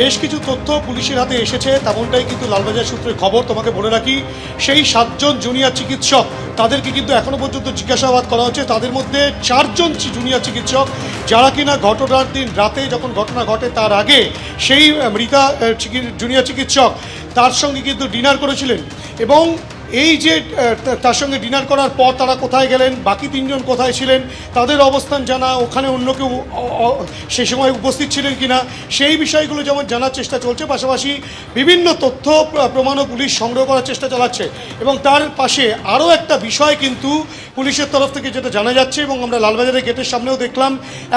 বেশ কিছু তথ্য পুলিশের হাতে এসেছে, তেমনটাই কিন্তু লালবাজার সূত্রে খবর, তোমাকে বলে রাখি, সেই সাতজন জুনিয়র চিকিৎসক, তাদেরকে কিন্তু এখনও পর্যন্ত জিজ্ঞাসাবাদ করা হচ্ছে, তাদের মধ্যে চারজন জুনিয়র চিকিৎসক, যারা কিনা ঘটনার দিন রাতে যখন ঘটনা ঘটে তার আগে সেই মৃতা জুনিয়র চিকিৎসক তার সঙ্গে কিন্তু ডিনার করেছিলেন এবং এই যে তার সঙ্গে ডিনার করার পর তারা কোথায় গেলেন, বাকি তিনজন কোথায় ছিলেন, তাদের অবস্থান জানা, ওখানে অন্য কেউ সে সময় উপস্থিত ছিলেন কি না সেই বিষয়গুলো যেমন জানার চেষ্টা চলছে, পাশাপাশি বিভিন্ন তথ্য প্রমাণও পুলিশ সংগ্রহ করার চেষ্টা চালাচ্ছে। এবং তার পাশে আরও একটা বিষয় কিন্তু পুলিশের তরফ থেকে যেটা জানা যাচ্ছে এবং আমরা লালবাজারের গেটের সামনেও দেখলাম,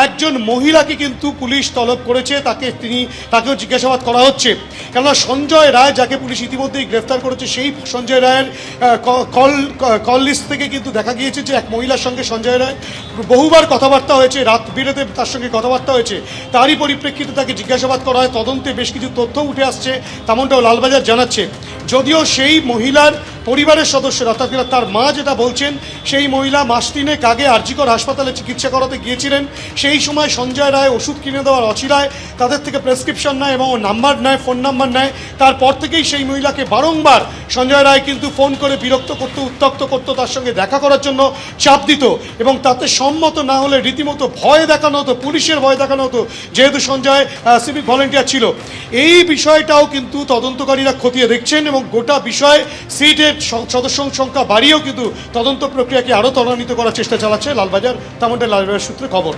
একজন মহিলাকে কিন্তু পুলিশ তলব করেছে, তাকে তিনি, তাকেও জিজ্ঞাসাবাদ করা হচ্ছে। কেননা সঞ্জয় রায়, যাকে পুলিশ ইতিমধ্যেই গ্রেফতার করেছে, সেই সঞ্জয় রায়ের কল কল লিস্ট থেকে কিন্তু দেখা গিয়েছে যে এক মহিলার সঙ্গে সঞ্জয় রায় বহুবার কথাবার্তা হয়েছে, রাত বিরেতে তার সঙ্গে কথাবার্তা হয়েছে। তারই পরিপ্রেক্ষিতে তাকে জিজ্ঞাসাবাদ করা হয়, তদন্তে বেশ কিছু তথ্য উঠে আসছে, তেমনটাও লালবাজার জানাচ্ছে। যদিও সেই মহিলার পরিবারের সদস্যরা, অর্থাৎ তার মা যেটা বলছেন, সেই মহিলা মাস তিনেক আগে আরজিকর হাসপাতালে চিকিৎসা করাতে গিয়েছিলেন। সেই সময় সঞ্জয় রায় ওষুধ কিনে দেওয়ার অচিরায় তাদের থেকে প্রেসক্রিপশন নেয় এবং নাম্বার নেয়, ফোন নাম্বার নেয়। তারপর থেকেই সেই মহিলাকে বারংবার সঞ্জয় রায় কিন্তু ফোন করে বিরক্ত করতো উত্তক্ত করতো, তার সঙ্গে দেখা করার জন্য চাপ দিত এবং তাতে সম্মত না হলে রীতিমতো ভয় দেখানো হতো, পুলিশের ভয় দেখানো হতো, যেহেতু সঞ্জয় সিভিক ভলেন্টিয়ার ছিল। এই বিষয়টাও কিন্তু তদন্তকারীরা খতিয়ে দেখছেন এবং গোটা বিষয় সিটের সদস্য সংখ্যা বাড়িয়েও কিন্তু তদন্ত প্রক্রিয়াকে আরও ত্বরান্বিত করার চেষ্টা চালাচ্ছে লালবাজার তেমনটা লালবাজার সূত্রে খবর।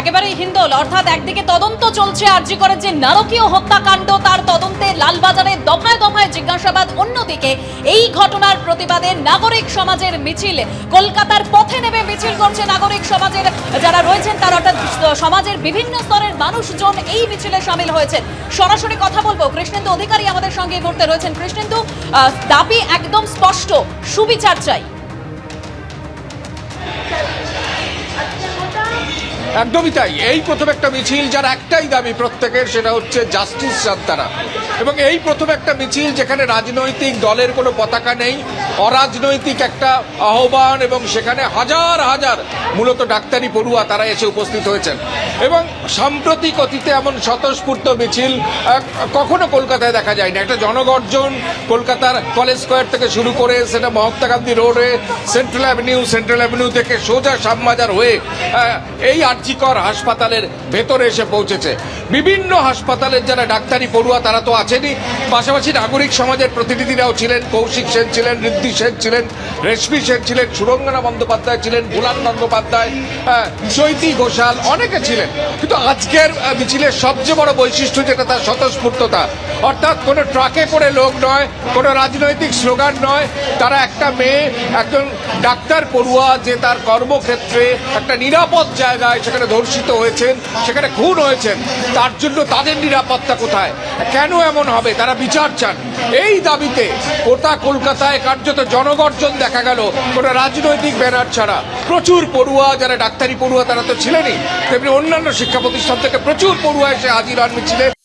একেবারেই হিন্দোল, অর্থাৎ একদিকে তদন্ত চলছে আরজি করে যে নারকীয় হত্যাকাণ্ড, তার তদন্তে লালবাজারে দফায় দফায় জিজ্ঞাসাবাদ। অন্যদিকে এই ঘটনার প্রতিবাদে নাগরিক সমাজের মিছিল, কলকাতার পথে নেমে মিছিল করছে নাগরিক সমাজের যারা রয়েছেন তার সমাজের বিভিন্ন স্তরের মানুষজন এই মিছিলে সামিল হয়েছেন। সরাসরি কথা বলব। কৃষ্ণেন্দু অধিকারী আমাদের সঙ্গে এই মুহূর্তে রয়েছেন। কৃষ্ণেন্দু দাবি একদম স্পষ্ট। সুবিচার চাই। একদমই তাই। এই প্রথম একটা মিছিল যার একটাই দাবি প্রত্যেকের, সেটা হচ্ছে জাস্টিস সান্তারা এবং এই প্রথম একটা মিছিল যেখানে রাজনৈতিক দলের কোনো পতাকা নেই, অরাজনৈতিক একটা আহ্বান এবং সেখানে হাজার হাজার, মূলত ডাক্তারি পড়ুয়া তারা এসে উপস্থিত হয়েছেন। এবং সাম্প্রতিক অতীতে এমন স্বতঃস্ফূর্ত মিছিল কখনো কলকাতায় দেখা যায় না একটা জনগর্জন কলকাতার কলেজ স্কোয়ার থেকে শুরু করে সেটা মহাত্মা গান্ধী রোডে, সেন্ট্রাল অ্যাভিনিউ সেন্ট্রাল অ্যাভিনিউ থেকে সোজা শ্যামবাজার হয়ে এই আর্জিকর হাসপাতালের ভেতরে এসে পৌঁছেছে। বিভিন্ন হাসপাতালের যারা ডাক্তারি পড়ুয়া তারা তো আছেনই। পাশাপাশি নাগরিক সমাজের প্রতিনিধিরাও ছিলেন কৌশিক সেন ছিলেন ঋদ্ধি সেন ছিলেন রেশমি সেন ছিলেন সুরঙ্গনা বন্দ্যোপাধ্যায় ছিলেন বুলান বন্দ্যোপাধ্যায় আহ, চৈতি ঘোষাল অনেকে ছিলেন। কিন্তু আজকের মিছিলের সবচেয়ে বড় বৈশিষ্ট্য যেটা তার স্বতঃস্ফূর্ততা। অর্থাৎ কোনো ট্রাকে করে লোক নয়, কোনো রাজনৈতিক স্লোগান নয়। তারা একটা মেয়ে, একজন ডাক্তার পড়ুয়া যে তার কর্মক্ষেত্রে একটা নিরাপদ জায়গায় সেখানে ধর্ষিত হয়েছেন, সেখানে খুন হয়েছেন। তার জন্য তাদের নিরাপত্তা কোথায়? কেন এমন হবে? তারা বিচার চান। এই দাবিতে গোটা কলকাতায় কার্যত জনগর্জন দেখা গেল কোনো রাজনৈতিক ব্যানার ছাড়া। প্রচুর পড়ুয়া, যারা ডাক্তারি পড়ুয়া, তারা তো ছিলেনই। তেমনি অন্যান্য শিক্ষা প্রতিষ্ঠান থেকে প্রচুর পড়ুয়া এসে হাজির হন, মিছিলে।